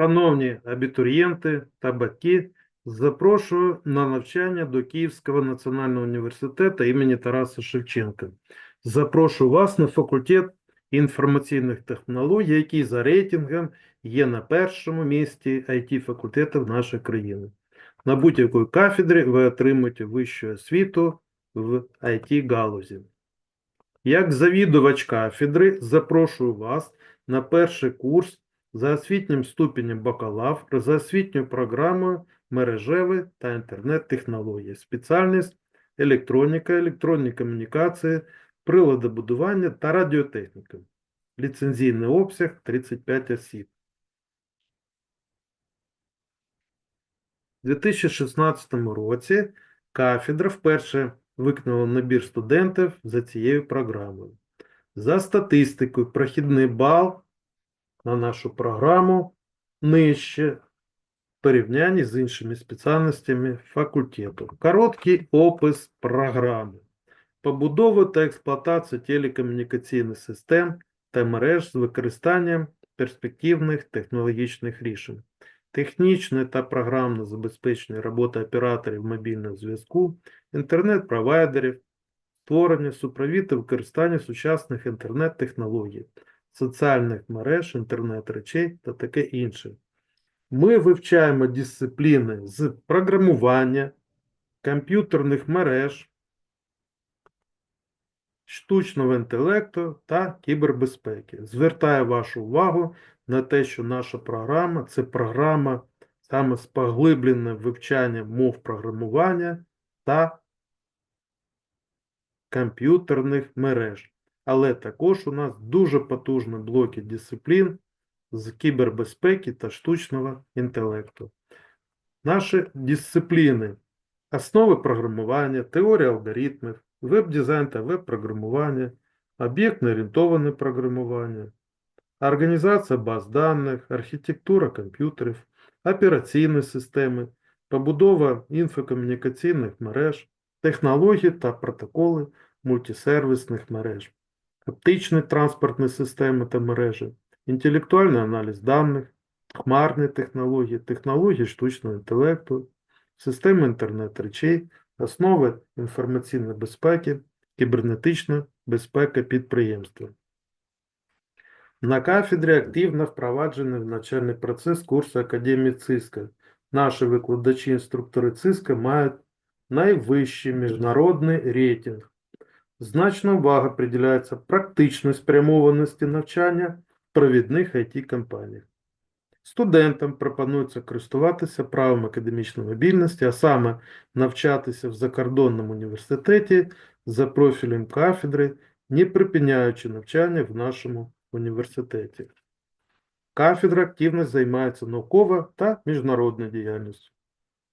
Шановні абітурієнти та батьки, запрошую на навчання до Київського національного університету імені Тараса Шевченка. Запрошую вас на факультет інформаційних технологій, який за рейтингом є на першому місці it факультетів нашої країни. На будь-якій кафедрі ви отримаєте вищу освіту в it галузі. Як завідувач кафедри запрошую вас на перший курс за освітнім ступенем бакалавр за освітньою програмою мережеві та інтернет-технології, спеціальність електроніка, електронні комунікації, приладобудування та радіотехніка. Ліцензійний обсяг 35 осіб. У 2016 році кафедра вперше виконала набір студентів за цією програмою. За статистикою, прохідний бал на нашу програму нижче в порівнянні з іншими спеціальностями факультету. Короткий опис програми. Побудова та експлуатація телекомунікаційних систем та мереж з використанням перспективних технологічних рішень. Технічне та програмне забезпечення роботи операторів мобільного зв'язку, інтернет-провайдерів, створення супровід та використання сучасних інтернет-технологій, соціальних мереж, інтернет-речей та таке інше. Ми вивчаємо дисципліни з програмування, комп'ютерних мереж, штучного інтелекту та кібербезпеки. Звертаю вашу увагу на те, що наша програма це програма саме з поглибленим вивчанням мов програмування та комп'ютерних мереж. Але також у нас дуже потужні блоки дисциплін з кібербезпеки та штучного інтелекту. Наші дисципліни основи програмування, теорія алгоритмів, веб-дизайн та веб-програмування, об'єктно-орієнтоване програмування, організація баз даних, архітектура комп'ютерів, операційні системи, побудова інфокомунікаційних мереж, технології та протоколи мультисервісних мереж, оптичні транспортні системи та мережі, інтелектуальний аналіз даних, хмарні технології, технології штучного інтелекту, системи інтернет-речей, основи інформаційної безпеки, кібернетична безпека підприємства. На кафедрі активно впроваджений в навчальний процес курсу Академії ЦИСКа. Наші викладачі-інструктори ЦИСКа мають найвищий міжнародний рейтинг. Значна увага приділяється практичній спрямованості навчання в провідних IT-компаніях. Студентам пропонується користуватися правом академічної мобільності, а саме навчатися в закордонному університеті за профілем кафедри, не припиняючи навчання в нашому університеті. Кафедра активно займається науковою та міжнародною діяльністю.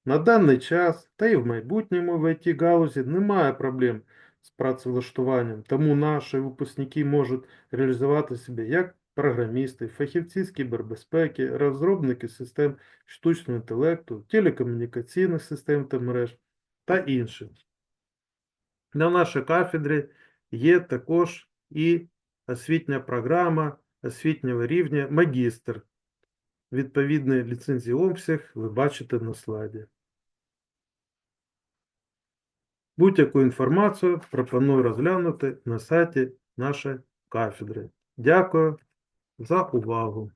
На даний час та й в майбутньому в IT-галузі немає проблем з працевлаштуванням, тому наші випускники можуть реалізувати себе як програмісти, фахівці з кібербезпеки, розробники систем штучного інтелекту, телекомунікаційних систем та мереж та інші. На нашій кафедрі є також і освітня програма освітнього рівня магістр. Відповідний ліцензій обсяг ви бачите на слайді. Будь-яку інформацію пропоную розглянути на сайті нашої кафедри. Дякую за увагу.